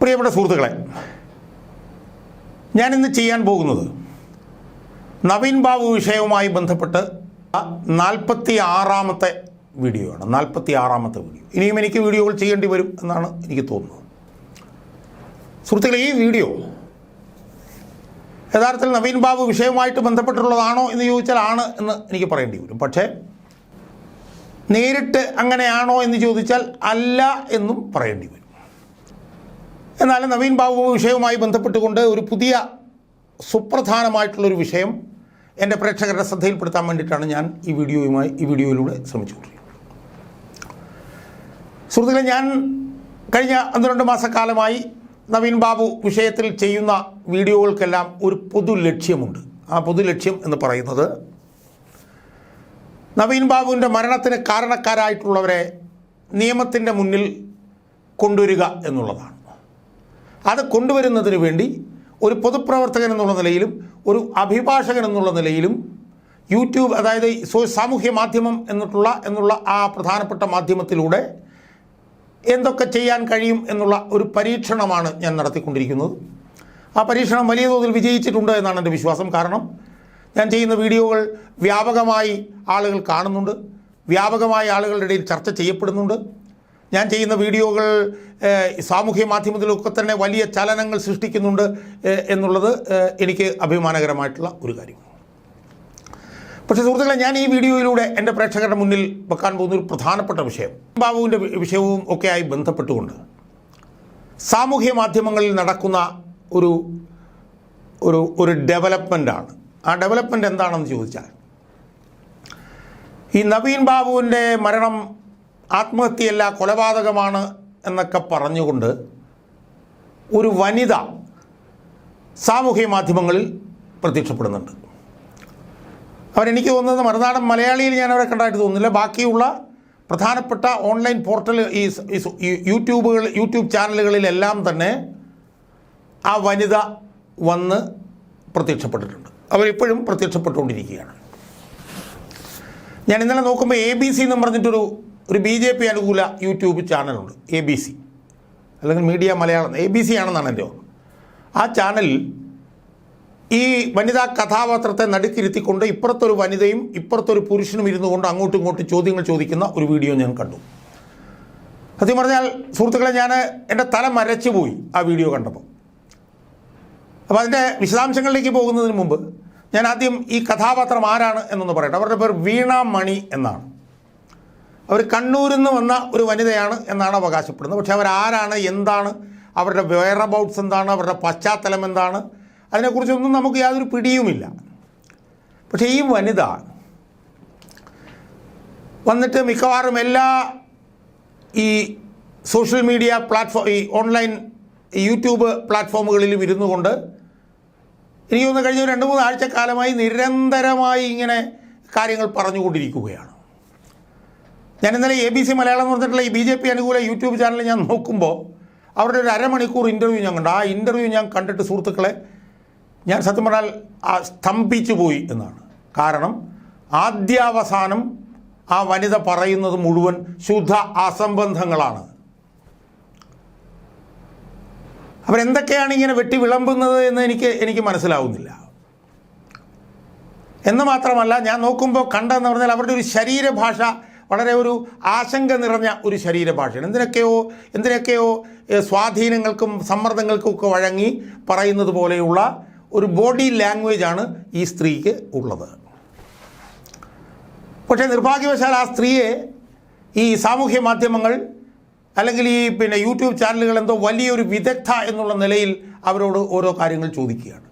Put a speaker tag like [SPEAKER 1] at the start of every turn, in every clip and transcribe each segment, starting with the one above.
[SPEAKER 1] പ്രിയപ്പെട്ട സുഹൃത്തുക്കളെ ഞാനിന്ന് ചെയ്യാൻ പോകുന്നത് നവീൻ ബാബു വിഷയവുമായി ബന്ധപ്പെട്ട് നാൽപ്പത്തി ആറാമത്തെ വീഡിയോ ആണ് നാൽപ്പത്തി ആറാമത്തെ വീഡിയോ. ഇനിയും എനിക്ക് വീഡിയോകൾ ചെയ്യേണ്ടി വരും എന്നാണ് എനിക്ക് തോന്നുന്നത്. സുഹൃത്തുക്കളെ ഈ വീഡിയോ യഥാർത്ഥത്തിൽ നവീൻ ബാബു വിഷയവുമായിട്ട് ബന്ധപ്പെട്ടിട്ടുള്ളതാണോ എന്ന് ചോദിച്ചാൽ ആണ് എന്ന് എനിക്ക് പറയേണ്ടി വരും. പക്ഷേ നേരിട്ട് അങ്ങനെയാണോ എന്ന് ചോദിച്ചാൽ അല്ല എന്നും പറയേണ്ടി വരും. എന്നാൽ നവീൻ ബാബു വിഷയവുമായി ബന്ധപ്പെട്ടുകൊണ്ട് ഒരു പുതിയ സുപ്രധാനമായിട്ടുള്ളൊരു വിഷയം എന്റെ പ്രേക്ഷകരുടെ ശ്രദ്ധയിൽപ്പെടുത്താൻ വേണ്ടിയിട്ടാണ് ഞാൻ ഈ വീഡിയോയുമായി ഈ വീഡിയോയിലൂടെ ശ്രമിച്ചുകൊണ്ടിരിക്കുന്നത്. സുഹൃത്തുക്കളെ ഞാൻ കഴിഞ്ഞ ഒന്ന് രണ്ട് മാസക്കാലമായി നവീൻ ബാബു വിഷയത്തിൽ ചെയ്യുന്ന വീഡിയോകൾക്കെല്ലാം ഒരു പൊതു ലക്ഷ്യമുണ്ട്. ആ പൊതു ലക്ഷ്യം എന്ന് പറയുന്നത് നവീൻ ബാബുവിന്റെ മരണത്തിന് കാരണക്കാരായിട്ടുള്ളവരെ നിയമത്തിന്റെ മുന്നിൽ കൊണ്ടുവരിക എന്നുള്ളതാണ്. അത് കൊണ്ടുവരുന്നതിന് വേണ്ടി ഒരു പൊതുപ്രവർത്തകൻ എന്നുള്ള നിലയിലും ഒരു അഭിഭാഷകൻ എന്നുള്ള നിലയിലും യൂട്യൂബ് അതായത് സാമൂഹ്യ മാധ്യമം എന്നിട്ടുള്ള എന്നുള്ള ആ പ്രധാനപ്പെട്ട മാധ്യമത്തിലൂടെ എന്തൊക്കെ ചെയ്യാൻ കഴിയും എന്നുള്ള ഒരു പരീക്ഷണമാണ് ഞാൻ നടത്തിക്കൊണ്ടിരിക്കുന്നത്. ആ പരീക്ഷണം വലിയ തോതിൽ വിജയിച്ചിട്ടുണ്ട് എന്നാണ് എന്റെ വിശ്വാസം. കാരണം ഞാൻ ചെയ്യുന്ന വീഡിയോകൾ വ്യാപകമായി ആളുകൾ കാണുന്നുണ്ട്. വ്യാപകമായി ആളുകളുടെ ഇടയിൽ ചർച്ച ചെയ്യപ്പെടുന്നുണ്ട്. ഞാൻ ചെയ്യുന്ന വീഡിയോകൾ സാമൂഹ്യ മാധ്യമത്തിലൊക്കെ തന്നെ വലിയ ചലനങ്ങൾ സൃഷ്ടിക്കുന്നുണ്ട് എന്നുള്ളത് എനിക്ക് അഭിമാനകരമായിട്ടുള്ള ഒരു കാര്യമാണ് പക്ഷേ സുഹൃത്തുക്കളെ ഞാൻ ഈ വീഡിയോയിലൂടെ എന്റെ പ്രേക്ഷകരുടെ മുന്നിൽ വെക്കാൻ പോകുന്ന ഒരു പ്രധാനപ്പെട്ട വിഷയം ബാബുവിന്റെ വിഷയവും ഒക്കെയായി ബന്ധപ്പെട്ടുകൊണ്ട് സാമൂഹ്യ മാധ്യമങ്ങളിൽ നടക്കുന്ന ഒരു ഒരു ഒരു ഡെവലപ്മെന്റാണ്. ആ ഡെവലപ്മെന്റ് എന്താണെന്ന് ചോദിച്ചാൽ ഈ നവീൻ ബാബുവിന്റെ മരണം ആത്മഹത്യയല്ല കൊലപാതകമാണ് എന്നൊക്കെ പറഞ്ഞുകൊണ്ട് ഒരു വനിത സാമൂഹ്യ മാധ്യമങ്ങളിൽ പ്രത്യക്ഷപ്പെടുന്നുണ്ട്. അവരെനിക്ക് തോന്നുന്നത് മറുനാടൻ മലയാളിയിൽ ഞാൻ അവരെ കണ്ടായിട്ട് തോന്നുന്നില്ല. ബാക്കിയുള്ള പ്രധാനപ്പെട്ട ഓൺലൈൻ പോർട്ടൽ ഈ യൂട്യൂബുകൾ യൂട്യൂബ് ചാനലുകളിലെല്ലാം തന്നെ ആ വനിത വന്ന് പ്രത്യക്ഷപ്പെട്ടിട്ടുണ്ട്. അവരിപ്പോഴും പ്രത്യക്ഷപ്പെട്ടുകൊണ്ടിരിക്കുകയാണ്. ഞാൻ ഇന്നലെ നോക്കുമ്പോൾ എ ബി സി എന്ന് പറഞ്ഞിട്ടൊരു ഒരു ബി ജെ പി അനുകൂല യൂട്യൂബ് ചാനലുണ്ട് എ ബി സി അല്ലെങ്കിൽ media Malayalam A B C ആണെന്നാണ് എന്റെ ഓർമ്മ. ആ ചാനലിൽ ഈ വനിതാ കഥാപാത്രത്തെ നടുക്കിരുത്തിക്കൊണ്ട് ഇപ്പുറത്തൊരു വനിതയും ഇപ്പുറത്തൊരു പുരുഷനും ഇരുന്നു കൊണ്ട് അങ്ങോട്ടും ഇങ്ങോട്ടും ചോദ്യങ്ങൾ ചോദിക്കുന്ന ഒരു വീഡിയോ ഞാൻ കണ്ടു. സത്യം പറഞ്ഞാൽ സുഹൃത്തുക്കളെ ഞാൻ എന്റെ തല മരച്ചു പോയി ആ വീഡിയോ കണ്ടപ്പോൾ. അപ്പോൾ അതിന്റെ വിശദാംശങ്ങളിലേക്ക് പോകുന്നതിന് മുമ്പ് ഞാൻ ആദ്യം ഈ കഥാപാത്രം ആരാണ് എന്നൊന്ന് പറയട്ടെ. അവരുടെ പേര് വീണ മണി എന്നാണ്. അവർ കണ്ണൂരിൽ നിന്ന് വന്ന ഒരു വനിതയാണ് എന്നാണ് അവകാശപ്പെടുന്നത്. പക്ഷേ അവരാരാണ് എന്താണ് അവരുടെ വെയർ അബൌട്ട്സ് എന്താണ് അവരുടെ പശ്ചാത്തലം എന്താണ് അതിനെക്കുറിച്ചൊന്നും നമുക്ക് യാതൊരു പിടിയുമില്ല. പക്ഷേ ഈ വനിത വന്നിട്ട് മിക്കവാറും എല്ലാ ഈ സോഷ്യൽ മീഡിയ പ്ലാറ്റ്ഫോം ഈ ഓൺലൈൻ യൂട്യൂബ് പ്ലാറ്റ്ഫോമുകളിലും ഇരുന്നു കൊണ്ട് എനിക്ക് തോന്നുന്നു കഴിഞ്ഞ രണ്ട് മൂന്ന് ആഴ്ചക്കാലമായി നിരന്തരമായി ഇങ്ങനെ കാര്യങ്ങൾ പറഞ്ഞുകൊണ്ടിരിക്കുകയാണ്. ഞാൻ ഇന്നലെ എ ബി സി മലയാളം എന്ന് പറഞ്ഞിട്ടുള്ള ഈ ബി ജെ പി അനുകൂല യൂട്യൂബ് ചാനൽ ഞാൻ നോക്കുമ്പോൾ അവരുടെ ഒരു അരമണിക്കൂർ ഇന്റർവ്യൂ ഞാൻ കണ്ടു. ആ ഇന്റർവ്യൂ ഞാൻ കണ്ടിട്ട് സുഹൃത്തുക്കളെ ഞാൻ സത്യം പറഞ്ഞാൽ ആ സ്തംഭിച്ചു പോയി എന്നാണ്. കാരണം ആദ്യാവസാനം ആ വനിത പറയുന്നത് മുഴുവൻ ശുദ്ധ അസംബന്ധങ്ങളാണ്. അവരെന്തൊക്കെയാണ് ഇങ്ങനെ വെട്ടി വിളമ്പുന്നത് എന്ന് എനിക്ക് എനിക്ക് മനസ്സിലാവുന്നില്ല. എന്ന് മാത്രമല്ല ഞാൻ നോക്കുമ്പോൾ കണ്ടെന്ന് പറഞ്ഞാൽ അവരുടെ ഒരു ശരീരഭാഷ വളരെ ഒരു ആശങ്ക നിറഞ്ഞ ഒരു ശരീരഭാഷയാണ്. എന്തിനൊക്കെയോ എന്തിനൊക്കെയോ സ്വാധീനങ്ങൾക്കും സമ്മർദ്ദങ്ങൾക്കും ഒക്കെ വഴങ്ങി പറയുന്നത് പോലെയുള്ള ഒരു ബോഡി ലാംഗ്വേജാണ് ഈ സ്ത്രീക്ക് ഉള്ളത്. പക്ഷേ നിർഭാഗ്യവശാൽ ആ സ്ത്രീയെ ഈ സാമൂഹ്യ മാധ്യമങ്ങൾ അല്ലെങ്കിൽ ഈ പിന്നെ യൂട്യൂബ് ചാനലുകൾ എന്തോ വലിയൊരു വിദഗ്ധ എന്നുള്ള നിലയിൽ അവരോട് ഓരോ കാര്യങ്ങൾ ചോദിക്കുകയാണ്.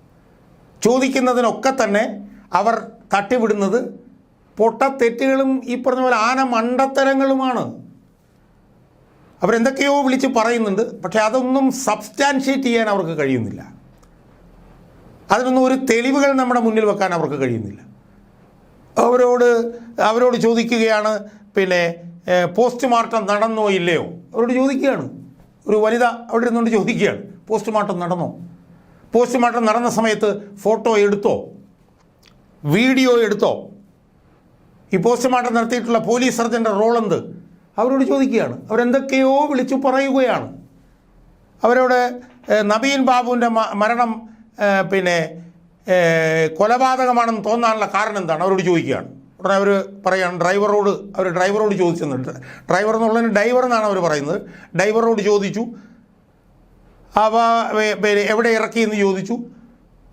[SPEAKER 1] ചോദിക്കുന്നതിനൊക്കെ തന്നെ അവർ തട്ടിവിടുന്നത് പൊട്ടത്തെറ്റുകളും ഈ പറഞ്ഞ പോലെ ആന മണ്ടത്തരങ്ങളുമാണ്. അവരെന്തൊക്കെയോ വിളിച്ച് പറയുന്നുണ്ട്. പക്ഷേ അതൊന്നും സബ്സ്റ്റാൻഷിയേറ്റ് ചെയ്യാൻ അവർക്ക് കഴിയുന്നില്ല. അതിനൊന്നും ഒരു തെളിവുകൾ നമ്മുടെ മുന്നിൽ വെക്കാൻ അവർക്ക് കഴിയുന്നില്ല. അവരോട് അവരോട് ചോദിക്കുകയാണ് പിന്നെ പോസ്റ്റ്മോർട്ടം നടന്നോ ഇല്ലയോ? അവരോട് ചോദിക്കുകയാണ്. ഒരു വനിത അവിടെ ഇരുന്നുകൊണ്ട് ചോദിക്കുകയാണ് പോസ്റ്റ്മോർട്ടം നടന്നോ? പോസ്റ്റ്മോർട്ടം നടന്ന സമയത്ത് ഫോട്ടോ എടുത്തോ? വീഡിയോ എടുത്തോ? ഈ പോസ്റ്റ്മോർട്ടം നടത്തിയിട്ടുള്ള പോലീസ് സർജന്റെ റോൾ എന്ത് അവരോട് ചോദിക്കുകയാണ്. അവരെന്തൊക്കെയോ വിളിച്ചു പറയുകയാണ്. അവരോട് നബീൻ ബാബുവിന്റെ മരണം പിന്നെ കൊലപാതകമാണെന്ന് തോന്നാനുള്ള കാരണം എന്താണ്? അവരോട് ചോദിക്കുകയാണ്. ഉടനെ അവർ പറയാണ് ഡ്രൈവറോട് അവർ ഡ്രൈവറോട് ചോദിച്ചെന്നുണ്ട് ഡ്രൈവർ എന്നുള്ളതിന് ഡ്രൈവർ എന്നാണ് അവർ പറയുന്നത്. ഡ്രൈവറോട് ചോദിച്ചു. അവ എവിടെ ഇറക്കിയെന്ന് ചോദിച്ചു.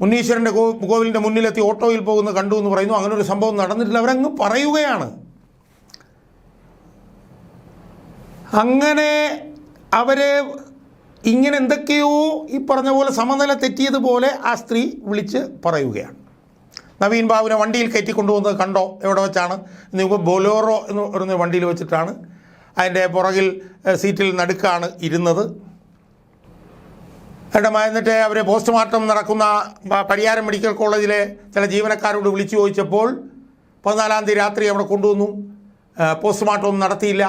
[SPEAKER 1] മുനീശ്വരന്റെ കോ കോവിലിന്റെ മുന്നിലെത്തി ഓട്ടോയിൽ പോകുന്ന കണ്ടു എന്ന് പറയുന്നു. അങ്ങനെ ഒരു സംഭവം നടന്നിട്ടില്ല. അവരങ്ങ് പറയുകയാണ്. അങ്ങനെ അവരെ ഇങ്ങനെ എന്തൊക്കെയോ ഈ പറഞ്ഞ പോലെ സമനില തെറ്റിയതുപോലെ ആ സ്ത്രീ വിളിച്ച് പറയുകയാണ്. നവീൻ ബാബുവിനെ വണ്ടിയിൽ കയറ്റി കൊണ്ടുപോകുന്നത് കണ്ടോ? എവിടെ വെച്ചാണ്? നിങ്ങൾക്ക് ബൊലോറോ എന്ന് പറയുന്ന വണ്ടിയിൽ വെച്ചിട്ടാണ്. അതിന്റെ പുറകിൽ സീറ്റിൽ നടുക്കാണ് ഇരുന്നത്. എന്നിട്ട് അവർ പോസ്റ്റ്മോർട്ടം നടക്കുന്ന പരിയാരം മെഡിക്കൽ കോളേജിലെ ചില ജീവനക്കാരോട് വിളിച്ചു ചോദിച്ചപ്പോൾ പതിനാലാം തീയതി രാത്രി അവിടെ കൊണ്ടുവന്നു. പോസ്റ്റ്മോർട്ടം ഒന്നും നടത്തിയില്ല.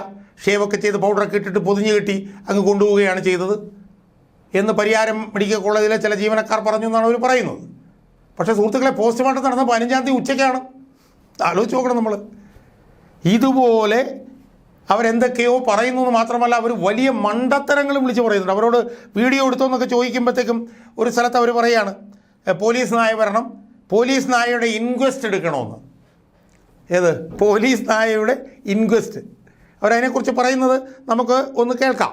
[SPEAKER 1] ഷേവൊക്കെ ചെയ്ത് പൗഡറൊക്കെ ഇട്ടിട്ട് പൊതിഞ്ഞ് കെട്ടി അങ്ങ് കൊണ്ടുപോവുകയാണ് ചെയ്തത്. എന്ന് പരിയാരം മെഡിക്കൽ കോളേജിലെ ചില ജീവനക്കാർ പറഞ്ഞു എന്നാണ് അവർ പറയുന്നത്. പക്ഷേ സുഹൃത്തുക്കളെ പോസ്റ്റ്മോർട്ടം നടന്ന പതിനഞ്ചാം തീയതി ഉച്ചയ്ക്കാണ്. ആലോചിച്ച് നോക്കണം നമ്മൾ ഇതുപോലെ അവരെന്തൊക്കെയോ പറയുന്നു എന്ന് മാത്രമല്ല അവർ വലിയ മണ്ടത്തരങ്ങളും വിളിച്ച് പറയുന്നുണ്ട്. അവരോട് വീഡിയോ എടുത്തോ എന്നൊക്കെ ചോദിക്കുമ്പോഴത്തേക്കും ഒരു സ്ഥലത്ത് അവർ പറയാണ് പോലീസ് നായ വരണം പോലീസ് നായയുടെ ഇൻക്വസ്റ്റ് എടുക്കണമെന്ന് ഏത്? പോലീസ് നായയുടെ ഇൻക്വസ്റ്റ്. അവരതിനെക്കുറിച്ച് പറയുന്നത് നമുക്ക് ഒന്ന് കേൾക്കാം.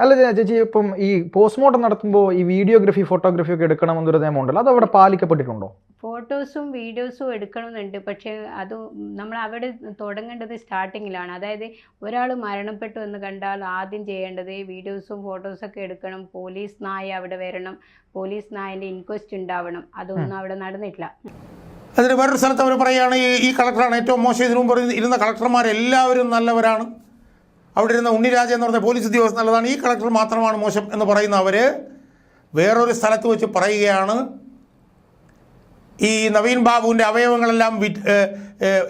[SPEAKER 2] അല്ല ചേച്ചി ഇപ്പം ഈ പോസ്റ്റ്മോർട്ടം നടത്തുമ്പോൾ ഈ വീഡിയോഗ്രഫി ഫോട്ടോഗ്രഫി ഒക്കെ എടുക്കണമെന്നൊരു നിയമം ഉണ്ടല്ലോ അത് അവിടെ പാലിക്കപ്പെട്ടിട്ടുണ്ടോ?
[SPEAKER 3] ഫോട്ടോസും വീഡിയോസും എടുക്കണമെന്നുണ്ട്. പക്ഷേ അത് നമ്മൾ അവിടെ തുടങ്ങേണ്ടത് സ്റ്റാർട്ടിങ്ങിലാണ്. അതായത് ഒരാൾ മരണപ്പെട്ടു എന്ന് കണ്ടാൽ ആദ്യം ചെയ്യേണ്ടത് വീഡിയോസും ഫോട്ടോസും ഒക്കെ എടുക്കണം. പോലീസ് നായ അവിടെ വരണം. പോലീസ് നായന്റെ ഇൻക്വസ്റ്റ് ഉണ്ടാവണം. അതൊന്നും അവിടെ നടന്നിട്ടില്ല.
[SPEAKER 1] അതിന് വേറൊരു സ്ഥലത്ത് അവർ പറയുകയാണ് ഈ കളക്ടറാണ് ഏറ്റവും മോശം. ഇതിനു മുമ്പ് ഇരുന്ന- ഇരുന്ന കളക്ടർമാരെല്ലാവരും നല്ലവരാണ്. അവിടെ ഇരുന്ന ഉണ്ണിരാജ എന്ന് പറഞ്ഞ പോലീസ് ഉദ്യോഗസ്ഥൻ നല്ലതാണ്. ഈ കളക്ടർ മാത്രമാണ് മോശം എന്ന് പറയുന്ന അവർ വേറൊരു സ്ഥലത്ത് വെച്ച് പറയുകയാണ്. ഈ നവീൻ ബാബുവിന്റെ അവയവങ്ങളെല്ലാം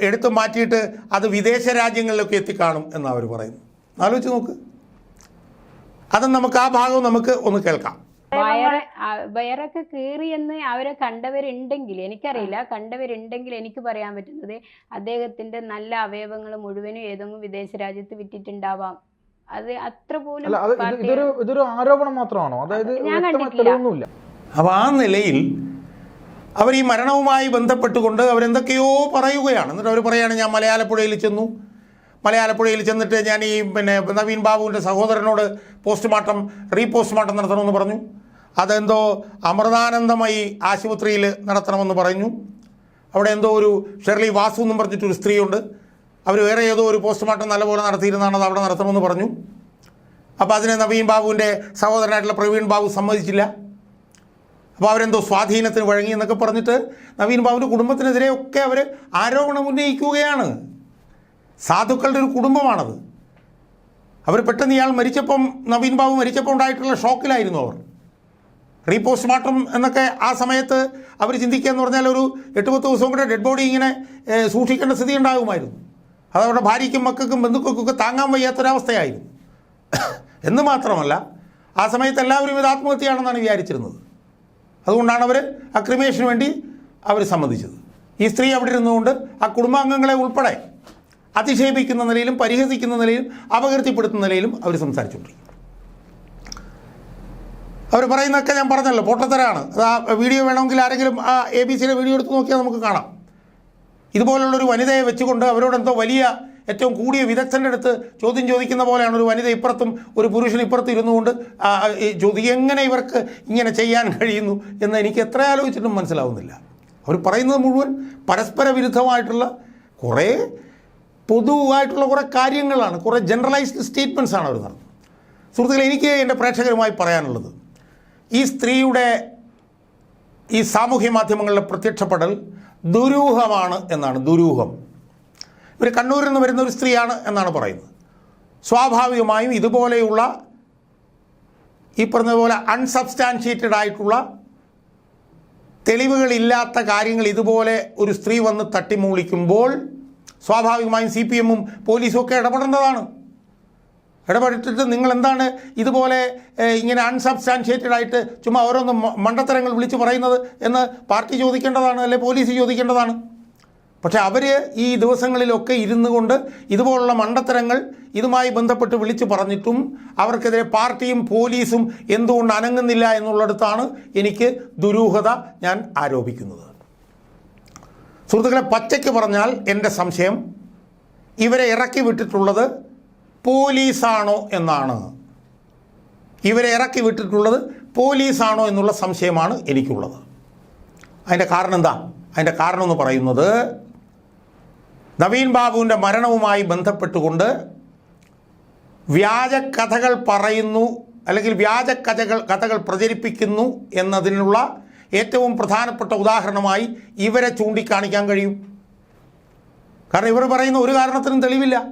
[SPEAKER 1] എടുത്തു മാറ്റിയിട്ട് അത് വിദേശ രാജ്യങ്ങളിലൊക്കെ എത്തിക്കാണും എന്ന് അവർ പറയുന്നു. ആലോചിച്ച് നോക്ക്. അത് നമുക്ക് ആ ഭാഗം നമുക്ക് ഒന്ന് കേൾക്കാം.
[SPEAKER 3] വയറൊക്കെ കീറിയെന്ന് അവരെ കണ്ടവരുണ്ടെങ്കിൽ എനിക്കറിയില്ല കണ്ടവരുണ്ടെങ്കിൽ എനിക്ക് പറയാൻ പറ്റുന്നത് അദ്ദേഹത്തിന്റെ നല്ല അവയവങ്ങൾ മുഴുവനും ഏതെങ്കിലും വിദേശ രാജ്യത്ത് വിറ്റിട്ടുണ്ടാവാം. അത് അത്ര പോലും
[SPEAKER 2] ഇതൊരു ഇതൊരു ആരോപണം മാത്രമാണോ? അതായത്
[SPEAKER 3] ഞാൻ കണ്ടിട്ടില്ല.
[SPEAKER 2] അപ്പൊ
[SPEAKER 1] അപ്പോൾ ആ നിലയിൽ അവർ ഈ മരണവുമായി ബന്ധപ്പെട്ടുകൊണ്ട് അവരെന്തൊക്കെയോ പറയുകയാണ്. എന്നിട്ട് അവർ പറയുകയാണ് ഞാൻ മലയാളപ്പുഴയിൽ ചെന്നു. മലയാളപ്പുഴയിൽ ചെന്നിട്ട് ഞാൻ ഈ പിന്നെ നവീൻ ബാബുവിന്റെ സഹോദരനോട് പോസ്റ്റ്മോർട്ടം റീപോസ്റ്റ്മോർട്ടം നടത്തണമെന്ന് പറഞ്ഞു. അതെന്തോ അമൃതാനന്ദമയി ആശുപത്രിയിൽ നടത്തണമെന്ന് പറഞ്ഞു. അവിടെ എന്തോ ഒരു ഷെർലി വാസു എന്നും പറഞ്ഞിട്ടൊരു സ്ത്രീയുണ്ട്. അവർ വേറെ ഏതോ ഒരു പോസ്റ്റ്മോർട്ടം നല്ലപോലെ നടത്തിയിരുന്നാണ് അത് അവിടെ നടത്തണമെന്ന് പറഞ്ഞു. അപ്പോൾ അതിനെ നവീൻ ബാബുവിന്റെ സഹോദരനായിട്ടുള്ള പ്രവീൺ ബാബു സമ്മതിച്ചില്ല. അപ്പോൾ അവരെന്തോ സ്വാധീനത്തിന് വഴങ്ങി എന്നൊക്കെ പറഞ്ഞിട്ട് നവീൻ ബാബുവിന്റെ കുടുംബത്തിനെതിരെ ഒക്കെ അവർ ആരോപണം ഉന്നയിക്കുകയാണ്. സാധുക്കളുടെ ഒരു കുടുംബമാണത്. അവർ പെട്ടെന്ന് ഇയാൾ മരിച്ചപ്പം നവീൻ ബാബു മരിച്ചപ്പോൾ ഉണ്ടായിട്ടുള്ള ഷോക്കിലായിരുന്നു അവർ. റീപോസ്റ്റ്മോർട്ടം എന്നൊക്കെ ആ സമയത്ത് അവർ ചിന്തിക്കുക എന്ന് പറഞ്ഞാൽ ഒരു എട്ട് പത്ത് ദിവസവും കൂടെ ഡെഡ് ബോഡി ഇങ്ങനെ സൂക്ഷിക്കേണ്ട സ്ഥിതി ഉണ്ടാകുമായിരുന്നു. അത് അവരുടെ ഭാര്യയ്ക്കും മക്കൾക്കും ബന്ധുക്കൾക്കൊക്കെ താങ്ങാൻ വയ്യാത്തൊരവസ്ഥയായിരുന്നു. എന്ന് മാത്രമല്ല ആ സമയത്ത് എല്ലാവരും ഇത് ആത്മഹത്യയാണെന്നാണ് വിചാരിച്ചിരുന്നത്. അതുകൊണ്ടാണ് അവർ ആ ക്രിമേഷന് വേണ്ടി അവർ സമ്മതിച്ചത്. ഈ സ്ത്രീ അവിടെ ഇരുന്നുകൊണ്ട് ആ കുടുംബാംഗങ്ങളെ ഉൾപ്പെടെ അതിക്ഷേപിക്കുന്ന നിലയിലും പരിഹസിക്കുന്ന നിലയിലും അപകീർത്തിപ്പെടുത്തുന്ന നിലയിലും അവർ സംസാരിച്ചുകൊണ്ടിരിക്കും അവർ പറയുന്നതൊക്കെ ഞാൻ പറഞ്ഞല്ലോ പൊട്ടത്തരാണ്. അത് ആ വീഡിയോ വേണമെങ്കിൽ ആരെങ്കിലും ആ എ ബി സിയുടെ വീഡിയോ എടുത്ത് നോക്കിയാൽ നമുക്ക് കാണാം. ഇതുപോലുള്ളൊരു വനിതയെ വെച്ചുകൊണ്ട് അവരോട് എന്തോ വലിയ ഏറ്റവും കൂടിയ വിദഗ്ധന്റെ അടുത്ത് ചോദ്യം ചോദിക്കുന്ന പോലെയാണ് ഒരു വനിത ഇപ്പുറത്തും ഒരു പുരുഷൻ ഇപ്പുറത്തും ഇരുന്നുകൊണ്ട് ചോദ്യം എങ്ങനെ ഇവർക്ക് ഇങ്ങനെ ചെയ്യാൻ കഴിയുന്നു എന്ന് എനിക്ക് എത്ര ആലോചിച്ചിട്ടും മനസ്സിലാവുന്നില്ല. അവർ പറയുന്നത് മുഴുവൻ പരസ്പര വിരുദ്ധമായിട്ടുള്ള കുറേ പൊതുവായിട്ടുള്ള കുറേ കാര്യങ്ങളാണ് കുറേ ജനറലൈസ്ഡ് സ്റ്റേറ്റ്മെന്റ്സാണ് അവർ നടത്തുന്നത്. സുഹൃത്തുക്കളെ എനിക്ക് എന്റെ പ്രേക്ഷകരുമായി പറയാനുള്ളത് ഈ സ്ത്രീയുടെ ഈ സാമൂഹ്യ മാധ്യമങ്ങളിലെ പ്രത്യക്ഷപ്പെടൽ ദുരൂഹമാണ് എന്നാണ് ദുരൂഹം. ഇവർ കണ്ണൂരിൽ നിന്ന് വരുന്ന ഒരു സ്ത്രീയാണ് എന്നാണ് പറയുന്നത്. സ്വാഭാവികമായും ഇതുപോലെയുള്ള ഈ പറഞ്ഞതുപോലെ അൺസബ്സ്റ്റാൻഷിയേറ്റഡ് ആയിട്ടുള്ള തെളിവുകളില്ലാത്ത കാര്യങ്ങൾ ഇതുപോലെ ഒരു സ്ത്രീ വന്ന് തട്ടിമൂളിക്കുമ്പോൾ സ്വാഭാവികമായും സി പി എമ്മും പോലീസും ഒക്കെ ഇടപെടേണ്ടതാണ്. ഇടപെട്ടിട്ട് നിങ്ങൾ എന്താണ് ഇതുപോലെ ഇങ്ങനെ അൺസബ്സ്റ്റാൻഷിയേറ്റഡ് ആയിട്ട് ചുമ്മാ ഓരോന്ന് മണ്ടത്തരങ്ങൾ വിളിച്ച് പറയുന്നത് എന്ന് പാർട്ടി ചോദിക്കേണ്ടതാണ് അല്ലെ പോലീസ് ചോദിക്കേണ്ടതാണ്? പക്ഷെ അവർ ഈ ദിവസങ്ങളിലൊക്കെ ഇരുന്നു കൊണ്ട് ഇതുപോലുള്ള മണ്ടത്തരങ്ങൾ ഇതുമായി ബന്ധപ്പെട്ട് വിളിച്ചു പറഞ്ഞിട്ടും അവർക്കെതിരെ പാർട്ടിയും പോലീസും എന്തുകൊണ്ട് അനങ്ങുന്നില്ല എന്നുള്ളിടത്താണ് എനിക്ക് ദുരൂഹത ഞാൻ ആരോപിക്കുന്നത്. സുഹൃത്തുക്കളെ പച്ചയ്ക്ക് പറഞ്ഞാൽ എന്റെ സംശയം ഇവരെ ഇറക്കി വിട്ടിട്ടുള്ളത് പോലീസാണോ എന്നാണ്. ഇവരെ ഇറക്കി വിട്ടിട്ടുള്ളത് പോലീസാണോ എന്നുള്ള സംശയമാണ് എനിക്കുള്ളത്. അതിന്റെ കാരണം എന്താ? അതിന്റെ കാരണം എന്ന് പറയുന്നത് നവീൻ ബാബുവിന്റെ മരണവുമായി ബന്ധപ്പെട്ടുകൊണ്ട് വ്യാജ കഥകൾ പറയുന്നു അല്ലെങ്കിൽ വ്യാജ കഥകൾ കഥകൾ പ്രചരിപ്പിക്കുന്നു എന്നതിനുള്ള ഏറ്റവും പ്രധാനപ്പെട്ട ഉദാഹരണമായി ഇവരെ ചൂണ്ടിക്കാണിക്കാൻ കഴിയും. കാരണം ഇവർ പറയുന്ന ഒരു കാരണത്തിനും തെളിവില്ല.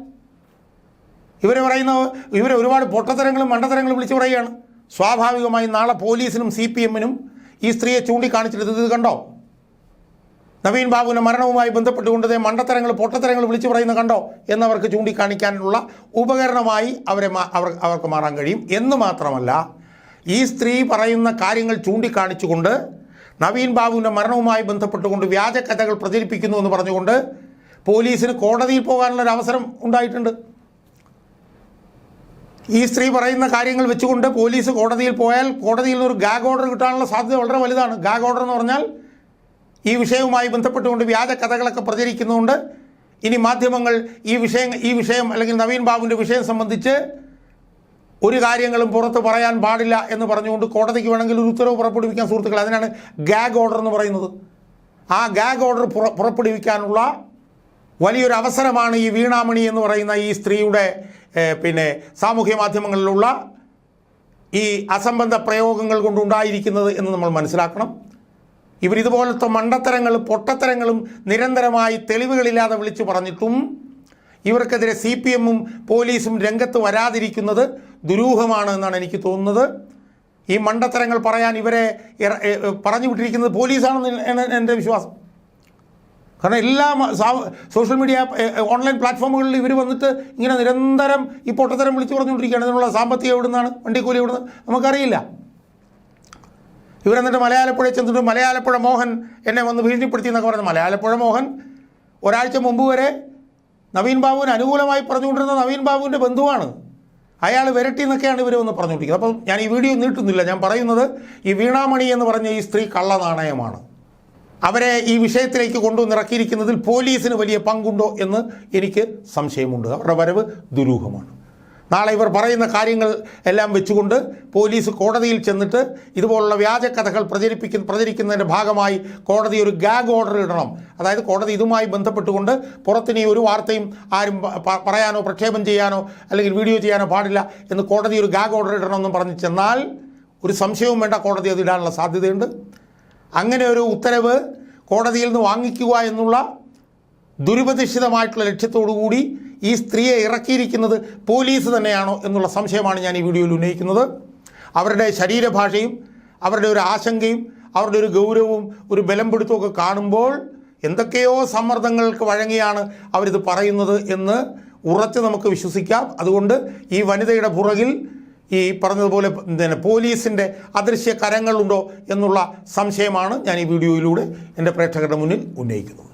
[SPEAKER 1] ഇവർ പറയുന്ന ഇവർ ഒരുപാട് പൊട്ടത്തരങ്ങളും മണ്ടത്തരങ്ങളും വിളിച്ചു പറയുകയാണ്. സ്വാഭാവികമായി നാളെ പോലീസിനും സി പി എമ്മിനും ഈ സ്ത്രീയെ ചൂണ്ടിക്കാണിച്ചിട്ട് ഇത് കണ്ടോ? നവീൻ ബാബുവിന്റെ മരണവുമായി ബന്ധപ്പെട്ടുകൊണ്ട് മണ്ടത്തരങ്ങൾ പൊട്ടത്തരങ്ങൾ വിളിച്ചു പറയുന്നത് കണ്ടോ? എന്നവർക്ക് ചൂണ്ടിക്കാണിക്കാനുള്ള ഉപകരണമായി അവരെ അവർ അവർക്ക് മാറാൻ കഴിയും. എന്ന് മാത്രമല്ല ഈ സ്ത്രീ പറയുന്ന കാര്യങ്ങൾ ചൂണ്ടിക്കാണിച്ചുകൊണ്ട് നവീൻ ബാബുവിന്റെ മരണവുമായി ബന്ധപ്പെട്ടുകൊണ്ട് വ്യാജ കഥകൾ പ്രചരിപ്പിക്കുന്നു എന്ന് പറഞ്ഞുകൊണ്ട് പോലീസിന് കോടതിയിൽ പോകാനുള്ള ഒരു അവസരം ഉണ്ടായിട്ടുണ്ട്. ഈ സ്ത്രീ പറയുന്ന കാര്യങ്ങൾ വെച്ചുകൊണ്ട് പോലീസ് കോടതിയിൽ പോയാൽ കോടതിയിൽ നിന്ന് ഒരു ഗാഗ് ഓർഡർ കിട്ടാനുള്ള സാധ്യത വളരെ വലുതാണ്. ഗാഗ് ഓർഡർ എന്ന് പറഞ്ഞാൽ ഈ വിഷയവുമായി ബന്ധപ്പെട്ടുകൊണ്ട് വ്യാജ കഥകളൊക്കെ പ്രചരിക്കുന്നുണ്ട് ഇനി മാധ്യമങ്ങൾ ഈ വിഷയം ഈ വിഷയം അല്ലെങ്കിൽ നവീൻ ബാബുവിന്റെ വിഷയം സംബന്ധിച്ച് ഒരു കാര്യങ്ങളും പുറത്ത് പറയാൻ പാടില്ല എന്ന് പറഞ്ഞുകൊണ്ട് കോടതിക്ക് വേണമെങ്കിൽ ഒരു ഉത്തരവ് പുറപ്പെടുവിക്കാൻ സുഹൃത്തുക്കൾ അതിനാണ് ഗാഗ് ഓർഡർ എന്ന് പറയുന്നത്. ആ ഗാഗ് ഓർഡർ പുറ പുറപ്പെടുവിക്കാനുള്ള വലിയൊരു അവസരമാണ് ഈ വീണാമണി എന്ന് പറയുന്ന ഈ സ്ത്രീയുടെ പിന്നെ സാമൂഹ്യ മാധ്യമങ്ങളിലുള്ള ഈ അസംബന്ധ പ്രയോഗങ്ങൾ കൊണ്ടുണ്ടായിരിക്കുന്നത് എന്ന് നമ്മൾ മനസ്സിലാക്കണം. ഇവർ ഇതുപോലത്തെ മണ്ടത്തരങ്ങളും പൊട്ടത്തരങ്ങളും നിരന്തരമായി തെളിവുകളില്ലാതെ വിളിച്ചു പറഞ്ഞിട്ടും ഇവർക്കെതിരെ സി പി എമ്മും പോലീസും രംഗത്ത് വരാതിരിക്കുന്നത് ദുരൂഹമാണ് എന്നാണ് എനിക്ക് തോന്നുന്നത്. ഈ മണ്ടത്തരങ്ങൾ പറയാൻ ഇവരെ പറഞ്ഞു വിട്ടിരിക്കുന്നത് പോലീസാണെന്ന് എന്റെ വിശ്വാസം. കാരണം എല്ലാ സോഷ്യൽ മീഡിയ ഓൺലൈൻ പ്ലാറ്റ്ഫോമുകളിൽ ഇവർ വന്നിട്ട് ഇങ്ങനെ നിരന്തരം ഈ പൊട്ടത്തരം വിളിച്ചു പറഞ്ഞുകൊണ്ടിരിക്കുകയാണ്. ഇതിനുള്ള സാമ്പത്തികം എവിടുന്നാണ്? വണ്ടിക്കൂലി എവിടുന്ന്? നമുക്കറിയില്ല. ഇവരെന്നിട്ട് മലയാളപ്പുഴ ചെന്നിട്ട് മലയാളപ്പുഴ മോഹൻ എന്നെ വന്ന് ഭീഷണിപ്പെടുത്തി എന്നൊക്കെ പറഞ്ഞു മലയാളപ്പുഴ മോഹൻ ഒരാഴ്ച മുമ്പ് വരെ നവീൻ ബാബുവിന് അനുകൂലമായി പറഞ്ഞുകൊണ്ടിരുന്ന നവീൻ ബാബുവിന്റെ ബന്ധുവാണ്. അയാൾ വിരട്ടി എന്നൊക്കെയാണ് ഇവർ വന്ന് പറഞ്ഞുകൊണ്ടിരിക്കുന്നത്. അപ്പം ഞാൻ ഈ വീഡിയോ നീട്ടുന്നില്ല. ഞാൻ പറയുന്നത് ഈ വീണാമണി എന്ന് പറഞ്ഞ ഈ സ്ത്രീ കള്ള നാണയമാണ് അവരെ ഈ വിഷയത്തിലേക്ക് കൊണ്ടുവന്നിറക്കിയിരിക്കുന്നതിൽ പോലീസിന് വലിയ പങ്കുണ്ടോ എന്ന് എനിക്ക് സംശയമുണ്ട്. അവരുടെ വരവ് ദുരൂഹമാണ്. നാളെ ഇവർ പറയുന്ന കാര്യങ്ങൾ എല്ലാം വെച്ചുകൊണ്ട് പോലീസ് കോടതിയിൽ ചെന്നിട്ട് ഇതുപോലുള്ള വ്യാജ കഥകൾ പ്രചരിപ്പിക്കുന്ന പ്രചരിക്കുന്നതിന്റെ ഭാഗമായി കോടതി ഒരു ഗാഗ് ഓർഡർ ഇടണം. അതായത് കോടതി ഇതുമായി ബന്ധപ്പെട്ടുകൊണ്ട് പുറത്തിനി ഒരു വാർത്തയും ആരും പറയാനോ പ്രക്ഷേപം ചെയ്യാനോ അല്ലെങ്കിൽ വീഡിയോ ചെയ്യാനോ പാടില്ല എന്ന് കോടതി ഒരു ഗാഗ് ഓർഡർ ഇടണമെന്നും പറഞ്ഞ് ചെന്നാൽ ഒരു സംശയവും വേണ്ട കോടതി അത് ഇടാനുള്ള സാധ്യതയുണ്ട്. അങ്ങനെ ഒരു ഉത്തരവ് കോടതിയിൽ നിന്ന് വാങ്ങിക്കുക എന്നുള്ള ദുരുപതിഷ്ഠിതമായിട്ടുള്ള ലക്ഷ്യത്തോടു കൂടി ഈ സ്ത്രീയെ ഇറക്കിയിരിക്കുന്നത് പോലീസ് തന്നെയാണോ എന്നുള്ള സംശയമാണ് ഞാൻ ഈ വീഡിയോയിൽ ഉന്നയിക്കുന്നത്. അവരുടെ ശരീരഭാഷയും അവരുടെ ഒരു ആശങ്കയും അവരുടെ ഒരു ഗൗരവവും ഒരു ബലം പിടുത്തമൊക്കെ കാണുമ്പോൾ എന്തൊക്കെയോ സമ്മർദ്ദങ്ങൾക്ക് വഴങ്ങിയാണ് അവരിത് പറയുന്നത് എന്ന് ഉറച്ച് നമുക്ക് വിശ്വസിക്കാം. അതുകൊണ്ട് ഈ വനിതയുടെ പുറകിൽ ഈ പറഞ്ഞതുപോലെ പിന്നെ പോലീസിന്റെ അദൃശ്യ കരങ്ങളുണ്ടോ എന്നുള്ള സംശയമാണ് ഞാൻ ഈ വീഡിയോയിലൂടെ എന്റെ പ്രേക്ഷകരുടെ മുന്നിൽ ഉന്നയിക്കുന്നത്.